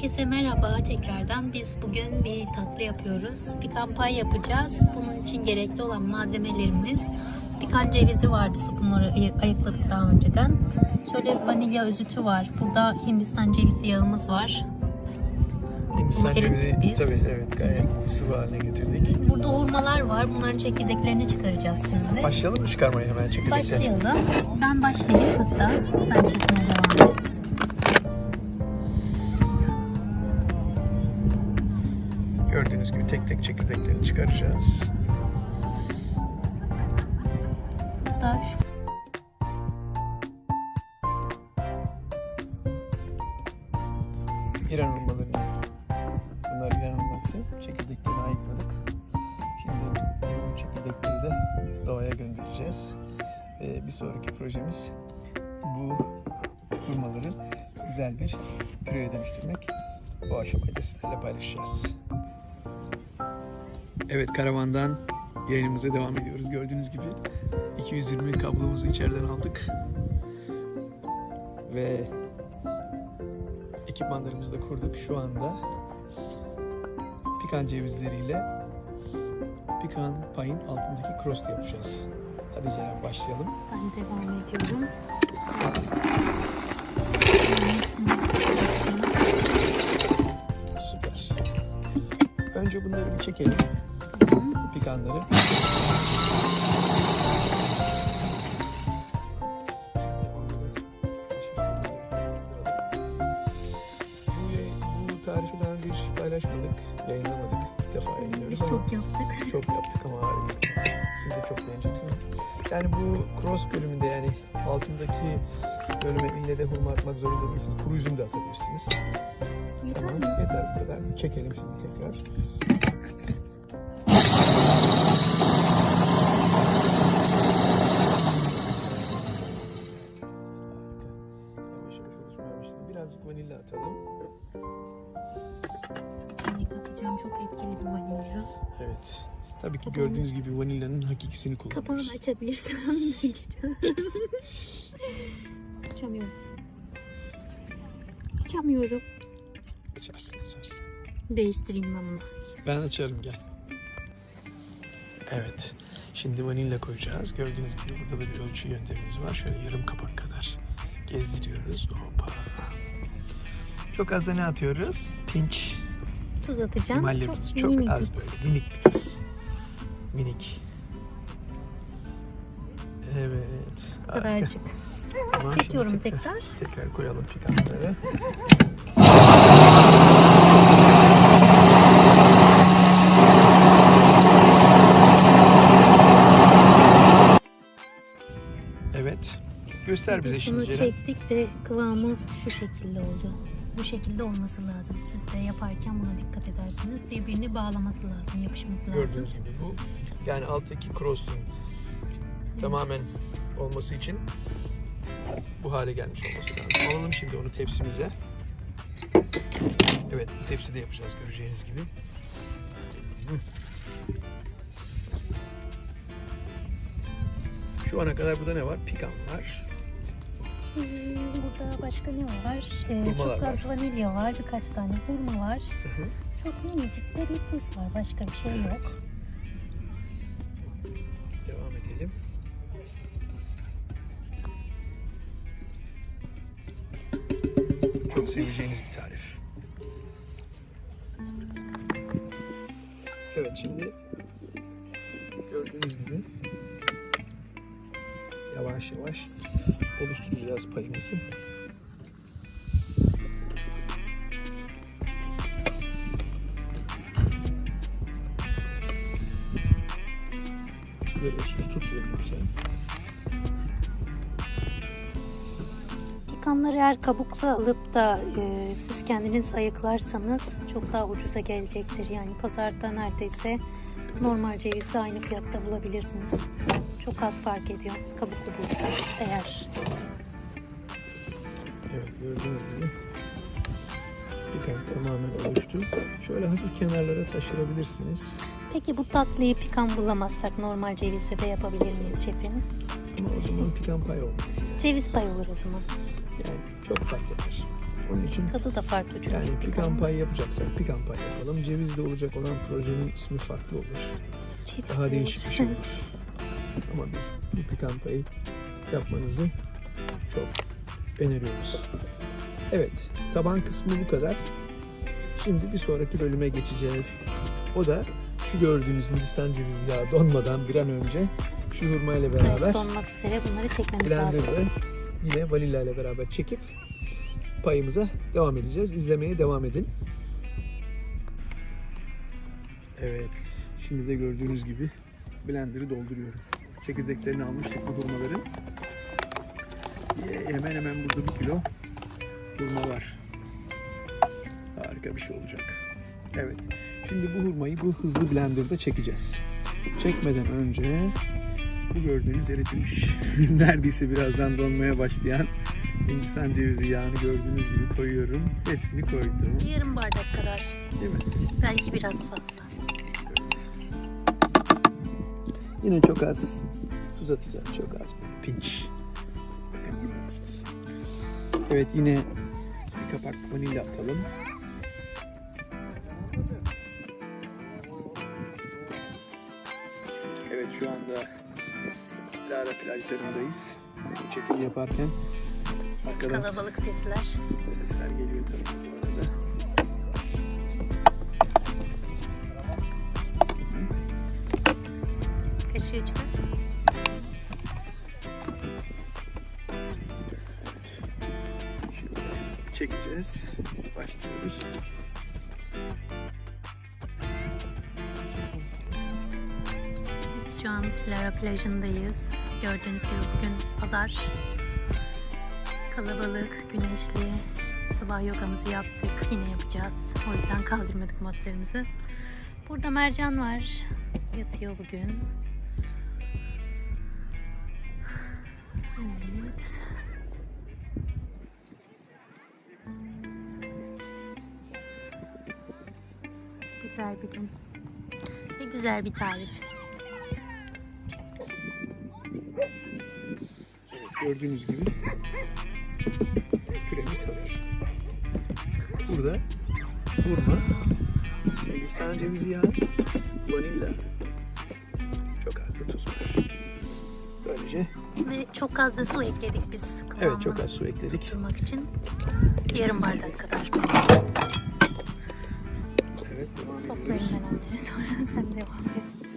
Herkese merhaba tekrardan. Biz bugün bir tatlı yapıyoruz. Pikan pay yapacağız. Bunun için gerekli olan malzemelerimiz pikan cevizi var. Biz bunları ay- ayıkladık daha önceden. Şöyle vanilya özütü var. Burada Hindistan cevizi yağımız var. Hindistan cevizi biz. tabii evet gayet sıvı haline getirdik. Burada hurmalar var. Bunların çekirdeklerini çıkaracağız şimdi. Başlayalım mı çıkarmaya hemen çekirdekten? Başlayalım. Ben başlayayım hatta. Sen çekmeye devam et. Tek çekirdeklerini çıkaracağız. Hatta İran hurmaları. Bunlar İran hurması. Çekirdeklerini ayıkladık. Şimdi bu çekirdekleri de doğaya göndereceğiz. Ee, bir sonraki projemiz bu hurmaları güzel bir püreye dönüştürmek. Bu aşamayı da sizlerle paylaşacağız. Evet karavandan yayınımıza devam ediyoruz. Gördüğünüz gibi 220 kablomuzu içeriden aldık. Ve ekipmanlarımızı da kurduk. Şu anda pikan cevizleriyle pikan payın altındaki cross yapacağız. Hadi Ceren başlayalım. ben devam ediyorum. Süper. Önce bunları bir çekelim. Bu tarifi daha önce hiç paylaşmadık, yayınlamadık. İlk defa yayınlıyoruz Biz ama çok yaptık. çok yaptık ama harika. Siz de çok beğeneceksiniz. Yani bu cross bölümünde yani altındaki bölüme ille de hurma atmak zorunda değilsiniz. Kuru üzüm de atabilirsiniz. Tamam yeter bu kadar. Çekelim şimdi tekrar. Yeni katacağım çok etkili bir vanilya. Evet. Tabii ki Kapağını- gördüğünüz gibi vanilyanın hakikisini Kapağını kullanıyoruz. açabilirsem Açamıyorum. Açamıyorum. Açarsın açarsın. Değiştireyim ben bunu. Ben açarım gel. Evet. Şimdi vanilya koyacağız. Gördüğünüz gibi burada da bir ölçü yöntemimiz var. Şöyle yarım kapak kadar gezdiriyoruz. Hoppa. Çok az da ne atıyoruz? Pinch Tuz atacağım. Çok tuzu. Çok minicik. az böyle. Minik bir tuz. Minik. Evet. Bu kadarcık. Tamam, Çekiyorum tekrar. tekrar. Tekrar koyalım pikanları. Evet. Göster bize Biz şimdi bunu çektik ve kıvamı şu şekilde oldu. Bu şekilde olması lazım. Siz de yaparken buna dikkat edersiniz. Birbirini bağlaması lazım, yapışması lazım. Gördüğünüz gibi bu yani alttaki cross'un tamamen olması için bu hale gelmiş olması lazım. Alalım şimdi onu tepsimize. Evet tepside yapacağız göreceğiniz gibi. Şu ana kadar burada ne var? Pikan var. Hmm, Burada başka ne var? Ee, çok az var. vanilya var, birkaç tane hurma var. Hı hı. Çok minicik de bir tuz var. Başka bir şey yok. Devam edelim. Çok seveceğiniz bir tarif. Evet şimdi gördüğünüz gibi yavaş yavaş oluşturacağız payımızı. Görüyorsunuz tutuyor güzel. Pikanları eğer kabuklu alıp da e, siz kendiniz ayıklarsanız çok daha ucuza gelecektir. Yani pazarda neredeyse normal cevizle aynı fiyatta bulabilirsiniz. Çok az fark ediyor kabuklu bulursanız eğer. Evet gördüğünüz gibi pikan tamamen oluştu. Şöyle hafif kenarlara taşırabilirsiniz. Peki bu tatlıyı pikan bulamazsak normal cevizle de yapabilir miyiz şefim? Ama o zaman pikan pay olmaz. Ceviz pay olur o zaman. Yani çok fark eder. Onun için Tadı da farklı çünkü. yani pikan. pie yapacaksak pekan pie yapalım. Cevizli olacak olan projenin ismi farklı olur. Chips Daha de değişik bir şey olur. Ama biz bu pekan pie yapmanızı çok öneriyoruz. Evet, taban kısmı bu kadar. Şimdi bir sonraki bölüme geçeceğiz. O da şu gördüğünüz Hindistan cevizi yağı donmadan bir an önce şu hurma ile beraber Evet, donmak üzere bunları çekmemiz lazım. yine vanilya ile beraber çekip payımıza devam edeceğiz. İzlemeye devam edin. Evet. Şimdi de gördüğünüz gibi blenderı dolduruyorum. Çekirdeklerini almıştık bu hurmaların. Hemen hemen burada bir kilo hurma var. Harika bir şey olacak. Evet. Şimdi bu hurmayı bu hızlı blenderda çekeceğiz. Çekmeden önce bu gördüğünüz eritilmiş neredeyse birazdan donmaya başlayan Hindistan cevizi yağını gördüğünüz gibi koyuyorum. Hepsini koydum. Yarım bardak kadar. Değil mi? Belki biraz fazla. Evet. Yine çok az tuz atacağız. Çok az. Pinç. Evet yine bir kapak vanilya atalım. Evet şu anda Lara plajlarındayız. Çekim yaparken arkadan Kalabalık sesler. sesler geliyor tabii bu arada. Kaşığı çıkar. Şimdi çekeceğiz. Biz şu an Lara plajındayız. Gördüğünüz gibi bugün pazar. Kalabalık, güneşli. Sabah yogamızı yaptık. Yine yapacağız. O yüzden kaldırmadık matlarımızı. Burada mercan var. Yatıyor bugün. Evet. Güzel bir gün. Ve güzel bir tarif. Gördüğünüz gibi püremiz hazır. Burada hurma, Hindistan cevizi yağı, vanilya, çok az da tuz var. Böylece Ve çok az da su ekledik biz. evet çok az su ekledik. tutturmak için. Yarım bardak kadar. Evet devam Toplayın ben onları sonra sen devam et.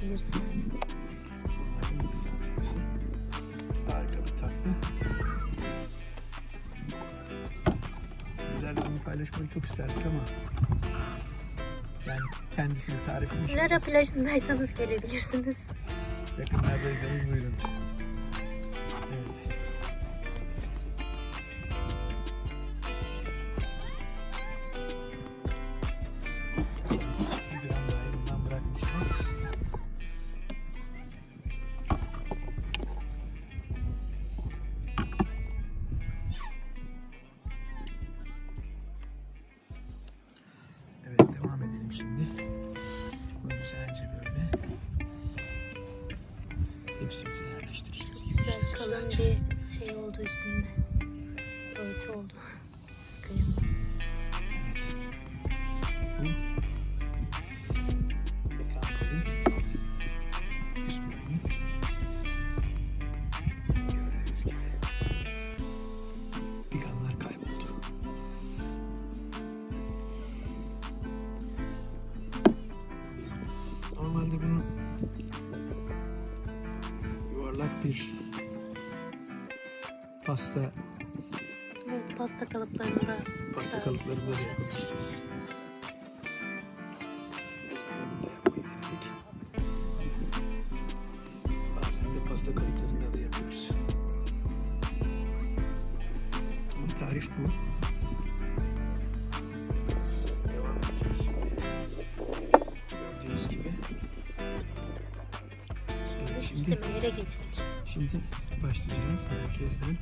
Cevizi. Harika bir tatlı. Sizlerle bunu paylaşmayı çok isterdik ama yani kendisini tarifini Lara plajındaysanız gelebilirsiniz. yakınlardaysanız buyurun. Tepsimize yerleştireceğiz. Güzel gireceğiz kalın bir şey oldu üstünde. Örtü oldu. Bir pasta Evet pasta kalıplarında pasta kalıplarında da yapabilirsiniz. Biz bunu burada yapmayı denedik. Bazen de pasta kalıplarında da yapıyoruz. Ama tarif bu. Devam edeceğiz şimdi. Gördüğünüz gibi. Şimdi, geçtik. Şimdi başlayacağız merkezden.